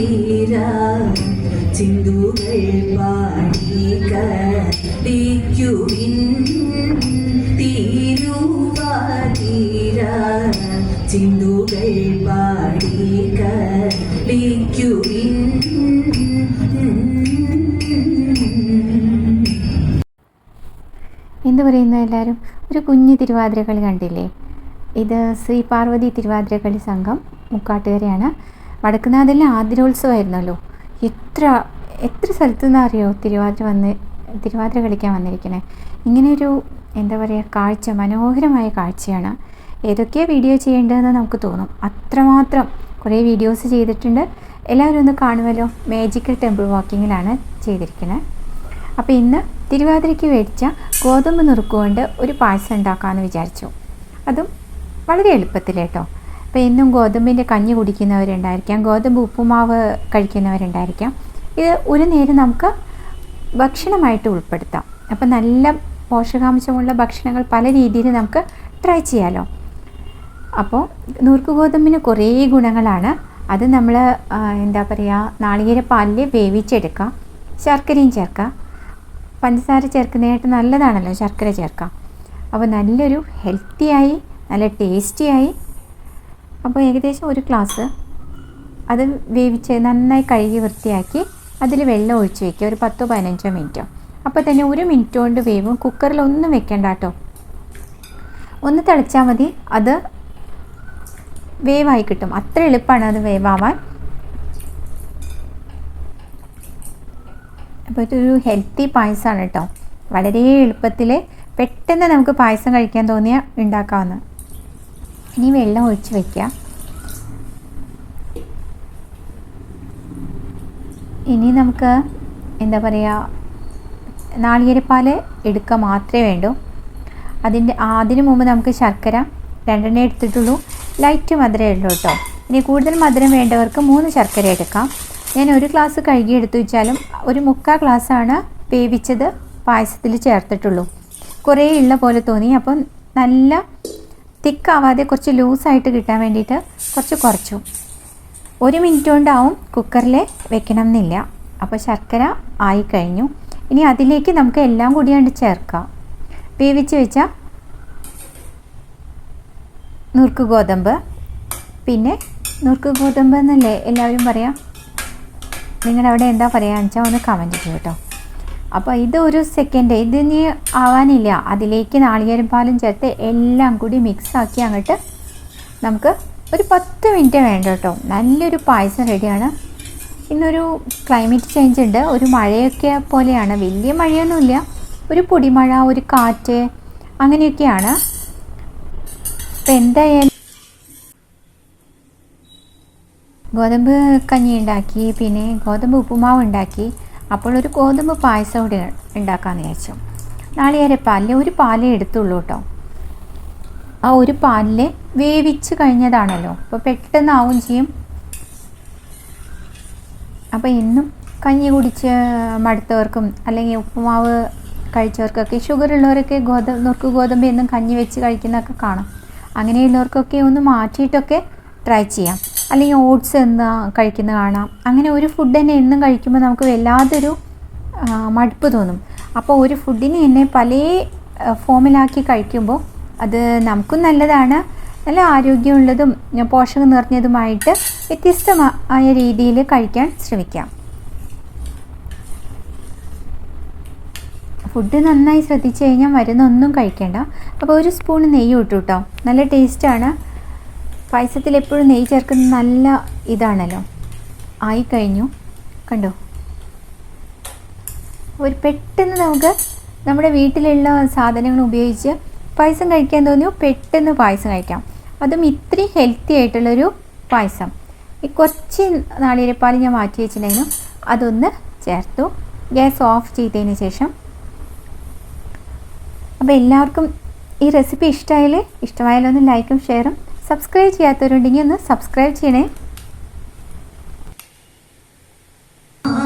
തീരുവാതീര ചിന്തുകൾ പാടി കളിക്കുവിൻ തീരുവാതീര. ചിന്തുകൾ പാടി കളിക്കുവിൻ എന്ത് പറയുന്നു എല്ലാവരും? ഒരു കുഞ്ഞു തിരുവാതിരകളി കണ്ടില്ലേ? ഇത് ശ്രീ പാർവതി തിരുവാതിരകളി സംഘം മുക്കാട്ടുകരയാണ്. വടക്കുന്നാഥിലെ ആതിരോത്സവമായിരുന്നല്ലോ എത്ര എത്ര സ്ഥലത്തു നിന്ന് അറിയോ തിരുവാതിര വന്ന് തിരുവാതിര കളിക്കാൻ വന്നിരിക്കണേ? ഇങ്ങനെയൊരു എന്താ പറയുക കാഴ്ച മനോഹരമായ കാഴ്ചയാണ്. ഏതൊക്കെയാണ് വീഡിയോ ചെയ്യേണ്ടതെന്ന് നമുക്ക് തോന്നും. അത്രമാത്രം കുറേ വീഡിയോസ് ചെയ്തിട്ടുണ്ട്. എല്ലാവരും ഒന്ന് കാണുമല്ലോ. മാജിക്കൽ ടെമ്പിൾ വാക്കിങ്ങിലാണ് ചെയ്തിരിക്കുന്നത് അപ്പോൾ ഇന്ന് തിരുവാതിരയ്ക്ക് മേടിച്ച ഗോതമ്പ് നുറുക്കുകൊണ്ട് ഒരു പായസം ഉണ്ടാക്കാമെന്ന് വിചാരിച്ചു. അതും വളരെ എളുപ്പത്തിൽ കേട്ടോ. അപ്പോൾ എന്നും ഗോതമ്പിന്റെ കഞ്ഞി കുടിക്കുന്നവരുണ്ടായിരിക്കാം. ഗോതമ്പ് ഉപ്പുമാവ് കഴിക്കുന്നവരുണ്ടായിരിക്കാം. ഇത് ഒരു നേരം നമുക്ക് ഭക്ഷണമായിട്ട് ഉൾപ്പെടുത്താം. അപ്പോൾ നല്ല പോഷകാംശമുള്ള ഭക്ഷണങ്ങൾ പല രീതിയിൽ നമുക്ക് ട്രൈ ചെയ്യാമല്ലോ അപ്പോൾ നൂർക്ക് ഗോതമ്പിന് കുറേ ഗുണങ്ങളാണ്. അത് നമ്മൾ എന്താ പറയുക നാളികേര പാലിൽ വേവിച്ചെടുക്കുക ശർക്കരയും ചേർക്കാം. പഞ്ചസാര ചേർക്കുന്നതായിട്ട് നല്ലതാണല്ലോ ശർക്കര ചേർക്കാം. അപ്പോൾ നല്ലൊരു ഹെൽത്തിയായി നല്ല ടേസ്റ്റിയായി അപ്പോൾ ഏകദേശം ഒരു ഗ്ലാസ് അത് വേവിച്ച് നന്നായി കഴുകി വൃത്തിയാക്കി അതിൽ വെള്ളം ഒഴിച്ച് വെക്കുക. ഒരു പത്തോ പതിനഞ്ചോ മിനിറ്റോ. അപ്പോൾ തന്നെ ഒരു മിനിറ്റ് കൊണ്ട് വേവും. കുക്കറിൽ ഒന്നും വെക്കണ്ട കേട്ടോ ഒന്ന് തിളച്ചാൽ മതി. അത് വേവായി കിട്ടും. അത്ര എളുപ്പമാണ് അത് വേവാവാൻ. അപ്പോൾ ഇതൊരു ഹെൽത്തി പായസമാണ് കേട്ടോ വളരെ എളുപ്പത്തിൽ പെട്ടെന്ന് നമുക്ക് പായസം കഴിക്കാൻ തോന്നിയാൽ ഉണ്ടാക്കാവുന്ന ഇനി വെള്ളം ഒഴിച്ച് വയ്ക്കുക ഇനി നമുക്ക് എന്താ പറയുക നാളികേരപ്പാൽ എടുക്കുക മാത്രമേ വേണ്ടൂ. അതിന്റെ അതിനു മുമ്പ് നമുക്ക് ശർക്കര രണ്ടെണ്ണം എടുത്തിട്ടുള്ളൂ. ലൈറ്റ് മധുരം ഉള്ളൂ കേട്ടോ. ഇനി കൂടുതൽ മധുരം വേണ്ടവർക്ക് മൂന്ന് ശർക്കര എടുക്കാം. ഞാൻ ഒരു ഗ്ലാസ് കഴുകി എടുത്തു വെച്ചാലും ഒരു മുക്കാൽ ഗ്ലാസ്സാണ് വേവിച്ചത് പായസത്തിൽ ചേർത്തിട്ടുള്ളൂ. കുറേ ഉള്ള പോലെ തോന്നി അപ്പം നല്ല തിക്കാവാതെ കുറച്ച് ലൂസായിട്ട് കിട്ടാൻ വേണ്ടിയിട്ട് കുറച്ച് കുറച്ചു. ഒരു മിനിറ്റ് കൊണ്ടാവും കുക്കറിൽ വെക്കണം എന്നില്ല അപ്പോൾ ശർക്കര ആയി കഴിഞ്ഞു. ഇനി അതിലേക്ക് നമുക്ക് എല്ലാം കൂടി കണ്ട് ചേർക്കാം. വേവിച്ച് വെച്ച നുറുക്ക് ഗോതമ്പ്. പിന്നെ നുറുക്ക് ഗോതമ്പ് എന്നല്ലേ എല്ലാവരും പറയാം? നിങ്ങളുടെ അവിടെ എന്താ പറയുക വെച്ചാൽ ഒന്ന് കമന്റ് ചെയ്യൂ കേട്ടോ. അപ്പോൾ ഇത് ഒരു സെക്കൻഡ് ഇതിനി ആവാനില്ല. അതിലേക്ക് നാളികേരം പാലും ചേർത്ത് എല്ലാം കൂടി മിക്സാക്കി അങ്ങോട്ട് നമുക്ക് ഒരു പത്ത് മിനിറ്റ് വേണ്ട കേട്ടോ. നല്ലൊരു പായസം റെഡിയാണ് ഇന്നൊരു ക്ലൈമറ്റ് ചേഞ്ച് ഉണ്ട്. ഒരു മഴയൊക്കെ പോലെയാണ്. വലിയ മഴയൊന്നുമില്ല. ഒരു പൊടിമഴ ഒരു കാറ്റ് അങ്ങനെയൊക്കെയാണ്. അപ്പോൾ എന്തായാലും ഗോതമ്പ് കഞ്ഞി ഉണ്ടാക്കി പിന്നെ ഗോതമ്പ് ഉപ്പുമാവ് ഉണ്ടാക്കി. അപ്പോൾ ഒരു ഗോതമ്പ് പായസം കൂടി ഉണ്ടാക്കാമെന്ന് വിചാരിച്ചു. നാളികേര പാലിൽ ഒരു പാലേ എടുത്തുള്ളൂ കേട്ടോ. ആ ഒരു പാലിൽ വേവിച്ച് കഴിഞ്ഞതാണല്ലോ. അപ്പോൾ പെട്ടെന്ന് ആവും ചെയ്യും. അപ്പോൾ ഇന്നും കഞ്ഞി കുടിച്ച് മടുത്തവർക്കും അല്ലെങ്കിൽ ഉപ്പുമാവ് കഴിച്ചവർക്കൊക്കെ ഷുഗർ ഉള്ളവരൊക്കെ ഗോതമ്പ് നുറുക്ക് ഗോതമ്പ് എന്നും കഞ്ഞി വെച്ച് കഴിക്കുന്നതൊക്കെ കാണാം. അങ്ങനെയുള്ളവർക്കൊക്കെ ഒന്ന് മാറ്റിയിട്ടൊക്കെ ട്രൈ ചെയ്യാം. അല്ലെങ്കിൽ ഓട്സ് എന്ന് കഴിക്കുന്ന കാണാം. അങ്ങനെ ഒരു ഫുഡ് തന്നെ എന്നും കഴിക്കുമ്പോൾ നമുക്ക് വല്ലാതൊരു മടുപ്പ് തോന്നും. അപ്പോൾ ഒരു ഫുഡിനെ എന്നെ പല ഫോമിലാക്കി കഴിക്കുമ്പോൾ അത് നമുക്കും നല്ലതാണ്. നല്ല ആരോഗ്യമുള്ളതും പോഷകം നിറഞ്ഞതുമായിട്ട് വ്യത്യസ്തമായ രീതിയിൽ കഴിക്കാൻ ശ്രമിക്കാം. ഫുഡ് നന്നായി ശ്രദ്ധിച്ചു കഴിഞ്ഞാൽ മരുന്നൊന്നും കഴിക്കേണ്ട. അപ്പോൾ ഒരു സ്പൂൺ നെയ്യ് ഇട്ടു കേട്ടോ. നല്ല ടേസ്റ്റാണ് പായസത്തിൽ എപ്പോഴും നെയ്യ് ചേർക്കുന്ന നല്ല ഇതാണല്ലോ. ആയി കഴിഞ്ഞു കണ്ടോ? ഒരു പെട്ടെന്ന് നമുക്ക് നമ്മുടെ വീട്ടിലുള്ള സാധനങ്ങൾ ഉപയോഗിച്ച് പായസം കഴിക്കാൻ തോന്നിയോ? പെട്ടെന്ന് പായസം കഴിക്കാം. അതും ഇത്രയും ഹെൽത്തി ആയിട്ടുള്ളൊരു പായസം. ഈ കുറച്ച് നാളികേരപ്പാൽ ഞാൻ മാറ്റി വെച്ചിട്ടുണ്ടായിരുന്നു. അതൊന്ന് ചേർത്തു. ഗ്യാസ് ഓഫ് ചെയ്തതിന് ശേഷം. അപ്പോൾ എല്ലാവർക്കും ഈ റെസിപ്പി ഇഷ്ടമായാൽ ഇഷ്ടമായാലൊന്ന് ലൈക്കും ഷെയറും സബ്സ്ക്രൈബ് ചെയ്യാത്തവരുണ്ടെങ്കിൽ ഒന്ന് സബ്സ്ക്രൈബ് ചെയ്യണേ. ആ